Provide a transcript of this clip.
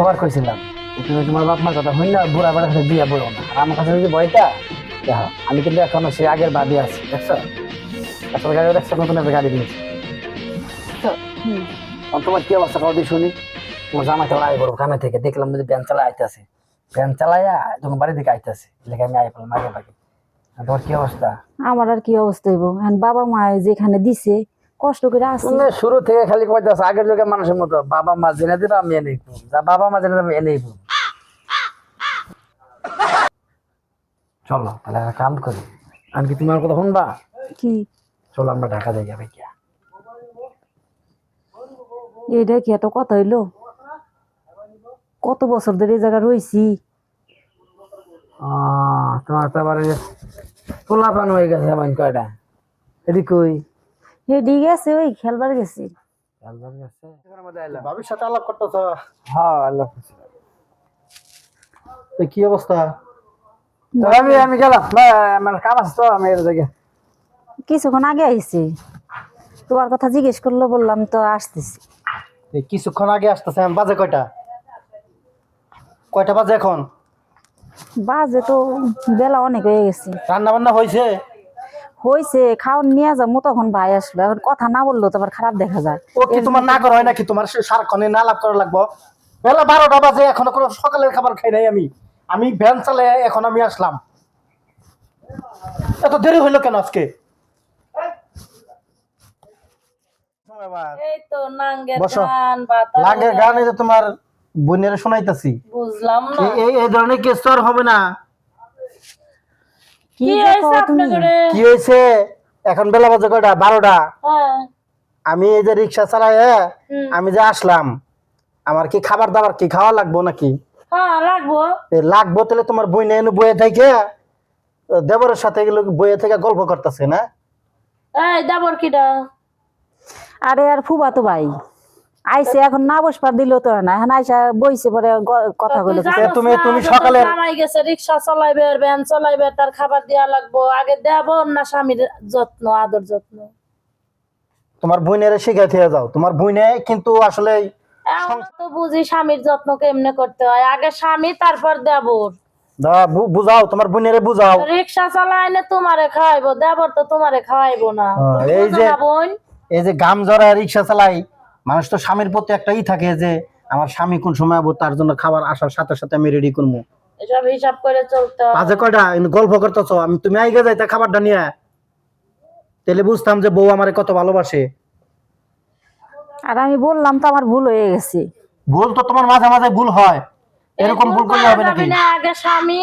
সবার কইছিলাম। তুমি তোমার বাপ মার কথা হইল বুড়া বেড়ার সাথে বিয়া বলো না। আমার কাছে যদি বইটা দেখো, আমি কিন্তু এখনও সে আগের বাদে আছি, দেখছ? আসলে গাড়ি দেখছ, নতুন একটা গাড়ি কিনেছি তোমার কি অবস্থা কদি শুনি? তোমার জামা কেমন আয় করব কামে থেকে দেখলাম যদি ভ্যান চালা আইতেছে। ভ্যান চালাইয়া তোমার বাড়ি থেকে আইতেছে লেগে আমি আই পেলাম আগে পাখি তোমার কি অবস্থা? আমার আর কি অবস্থা হইব? বাবা মা যেখানে দিছে কষ্ট করে আসি শুরু থেকে খালি কইতেছ আগের যুগের মানুষের মতো বাবা মা জেনে দিবে আমি এনেই যা বাবা মা জেনে দেবে এনেই চলো তাহলে একটা কাম করি। আমি কি তোমার কথা শুনবা? কি? চলো আমরা ঢাকা যাই যাবে কি এইটা কি এত কথা হইল। কত বছর ধরে এই জায়গা রয়েছি তোমার তো আবার পোলা পান হয়ে গেছে আমার কয়টা? এদি কই? হেডি গেছে ওই খেলবার গেছি। খেলবার গেছে? এখানের মধ্যে আইলা। ভাবির সাথে আলাপ করতেছ? হ্যাঁ আল্লাহ হাফেজ। তো কি অবস্থা? তো আমি আমি গেলাম। আমার কাম আছে তো আমি এটা দেখে কিছুক্ষণ আগে আইছি। তোমার কথা জিজ্ঞেস করল বললাম তো আসতেছি। কিছুক্ষণ আগে আসতেছে বাজে কয়টা? কয়টা বাজে এখন? বাজে তো বেলা অনেক হয়ে গেছে। রান্না বান্না হয়েছে হয়েছে খাওয়ান নিয়ে যাব তখন ভাই আসলো। এখন কথা না বলল তো আবার খারাপ দেখা যায়। ও কি তোমার না করা হয় নাকি? তোমার সে সারাক্ষণে না লাভ করা লাগবো? বেলা বারোটা বাজে এখনও কোনো সকালের খাবার খাই নাই আমি। আমি ভ্যান চালে এখন আমি আসলাম। এত দেরি হইল কেন আজকে? এই তো নাঙ্গের বসো। গান বাতাস। লাগে গানে যে তোমার বোনের শোনাইতাছি। বুঝলাম না। এই- এই এই ধরনের কেস তো আর হবে না। কি হয়েছে আপনাদের কি হয়েছে? এখন বেলা বাজে কয়টা? বারোটা। হ্যাঁ। আমি এই যে রিক্সা চালাই হ্যাঁ, আমি যে আসলাম আমার কি খাবার দাবার কি খাওয়া লাগবো নাকি? হ্যাঁ লাগবো। লাগবো তাহলে তোমার বই না এনে বইয়ে থেকে দেবরের সাথে এগুলো বইয়ে থেকে গল্প করতেছে না? এই দাবর কিডা? আরে আর ফুবা তো ভাই। আইসে এখন না বসবার দিল তো না। এখন আইসা বইছে পরে কথা তুমি- তুমি সকালে- গেছে চালাইবে ভ্যান চালাইবে তার খাবার দেওয়া লাগবো। আগে দেব না স্বামীর যত্ন আদর যত্ন। তোমার বইনের শিখাই থেকে যাও। তোমার বইনে কিন্তু আসলে তো বুঝি স্বামীর যত্ন কেমনে করতে হয়। আগে স্বামী তারপর দেবর দা, বুঝাও তোমার বইনেরে বুঝাও। রিক্সা চালাইলে তোমারে খাওয়াইবো দেবর তো তোমারে খাওয়াইবো না। হ্যাঁ, এই যে- না বোন? এই যে গাম জরা রিক্সা চালাই মানুষ তো স্বামীর প্রতি একটা ই থাকে যে আমার স্বামী কোন সময় আবো তার জন্য খাবার আসার সাথে সাথে আমি রেডি করব এসব হিসাব করে চলতে কয়টা? গল্প করতেছ আমি তুমি আইগে যাইতে খাবারটা নিয়ে তাহলে বুঝতাম যে বউ আমারে কত ভালোবাসে। আর আমি বললাম তো আমার ভুল হয়ে গেছে। ভুল তো তোমার মাঝে মাঝে ভুল হয়। এরকম ভুল করলে হবে নাকি? আগে স্বামী